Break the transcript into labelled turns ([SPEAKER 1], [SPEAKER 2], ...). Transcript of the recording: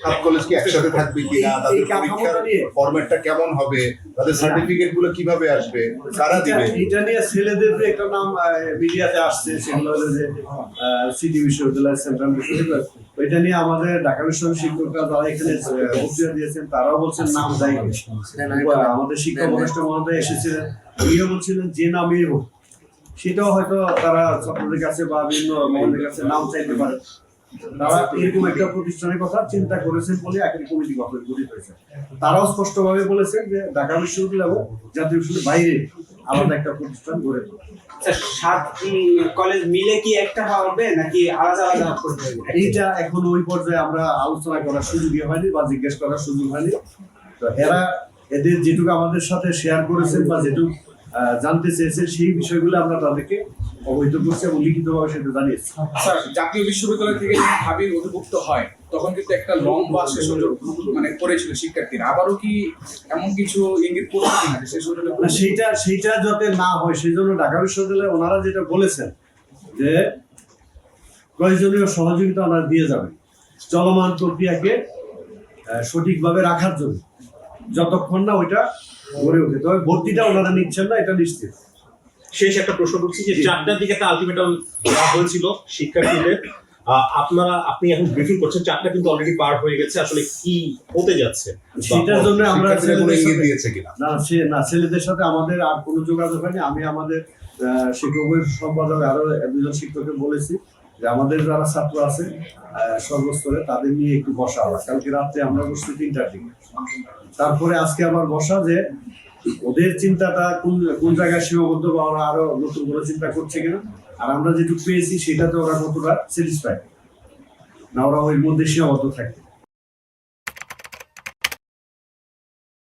[SPEAKER 1] সাত কলেজ কি একসাথে থাকবে কিনা তাদের পরীক্ষার ফরম্যাটটা কেমন হবে তাদের সার্টিফিকেটগুলো কীভাবে আসবে কারা দিবে?
[SPEAKER 2] এটা- এটা নিয়ে ছেলেদের যে একটা নাম মিডিয়াতে আসছে সেগুলো যে সিটি বিশ্ববিদ্যালয় সেন্ট্রাল বিশ্ববিদ্যালয়। ওইটা নিয়ে আমাদের ঢাকা বিশ্ববিদ্যালয়ের শিক্ষকরা যারা এখানে বক্তৃতা দিয়েছেন তারাও বলছেন নাম যাই আমাদের শিক্ষা উপদেষ্টা মহোদয় এসেছিলেন উনিও বলছিলেন যে হোক। সেটাও হয়তো তারা ছাত্রদের কাছে বা বিভিন্ন মহলের কাছে নাম চাইতে পারে। তারা এরকম একটা প্রতিষ্ঠানের কথা চিন্তা করেছেন বলে একটা কমিটি গঠন গঠিত হয়েছে। তারাও স্পষ্টভাবে বলেছেন যে ঢাকা বিশ্ববিদ্যালয় এবং জাতীয় বিশ্ববিদ্যালয়ের বাইরে আলাদা একটা প্রতিষ্ঠান গড়ে তোলা।
[SPEAKER 3] আচ্ছা, সাত কলেজ মিলে কি একটা হবে নাকি আলাদা আলাদা করতে হবে
[SPEAKER 2] এইটা এখন ওই পর্যায়ে আমরা আলোচনা করার সুযোগই হয়নি বা জিজ্ঞেস করার সুযোগ হয়নি। তো এরা এদের যেটুকু আমাদের সাথে শেয়ার করেছেন বা যেটুকু জানতে চেয়েছেন সেই বিষয়গুলো আমরা তাদেরকে অবহিত করছি এবং লিখিতভাবে সেটা জানিয়েছি।
[SPEAKER 4] স্যার জাতীয় বিশ্ববিদ্যালয় থেকে যখন হাবির অধিভুক্ত হয় তখন কিন্তু একটা লং বা শেষ মানে করেছিল শিক্ষার্থীরা। আবারও কি এমন কিছু ইঙ্গিত করছে কিনা শেষ
[SPEAKER 2] না সেইটা সেইটা যাতে না হয় সেই জন্য ঢাকা বিশ্ববিদ্যালয়ে ওনারা যেটা বলেছেন যে প্রয়োজনীয় সহযোগিতা ওনারা দিয়ে যাবেন। চলমান প্রক্রিয়াকে সঠিকভাবে রাখার জন্য। যতক্ষণ না ওইটা গড়ে ওঠে। তবে ভর্তিটা ওনারা নিচ্ছেন না এটা নিশ্চিত।
[SPEAKER 5] শেষ একটা প্রশ্ন করছি যে চারটার দিকে একটা আলটিমেটাম হয়েছিল শিক্ষার্থীদের। আপনারা আপনি এখন ব্রিফিং করছেন চারটা কিন্তু অলরেডি পার হয়ে গেছে আসলে কি হতে যাচ্ছে?
[SPEAKER 2] সেটার জন্য আমরা
[SPEAKER 1] কোনো
[SPEAKER 2] ছেলেদের
[SPEAKER 1] ইঙ্গিত
[SPEAKER 2] সাথে-
[SPEAKER 1] দিয়েছে কিনা?
[SPEAKER 2] না সে না ছেলেদের সাথে আমাদের আর কোনো যোগাযোগ হয়নি। আমি আমাদের আহ, শিক্ষক সম্পাদক আরও দুজন শিক্ষককে বলেছি যে আমাদের যারা ছাত্র আছে সর্বস্তরে তাদের নিয়ে একটু বসা হবে কালকে রাত্রে আমরা বসছি তিনটার দিকে। তারপরে আজকে আবার বসা যে ওদের চিন্তাটা কোন কোন জায়গায় সীমাবদ্ধ বা ওরা আরও নতুন করে চিন্তা করছে কিনা? আর আমরা যেটুকু পেয়েছি, সেটাতে ওরা কতটা স্যাটিসফাইড না, ওরা ওই মধ্যে সীমাবদ্ধ থাকে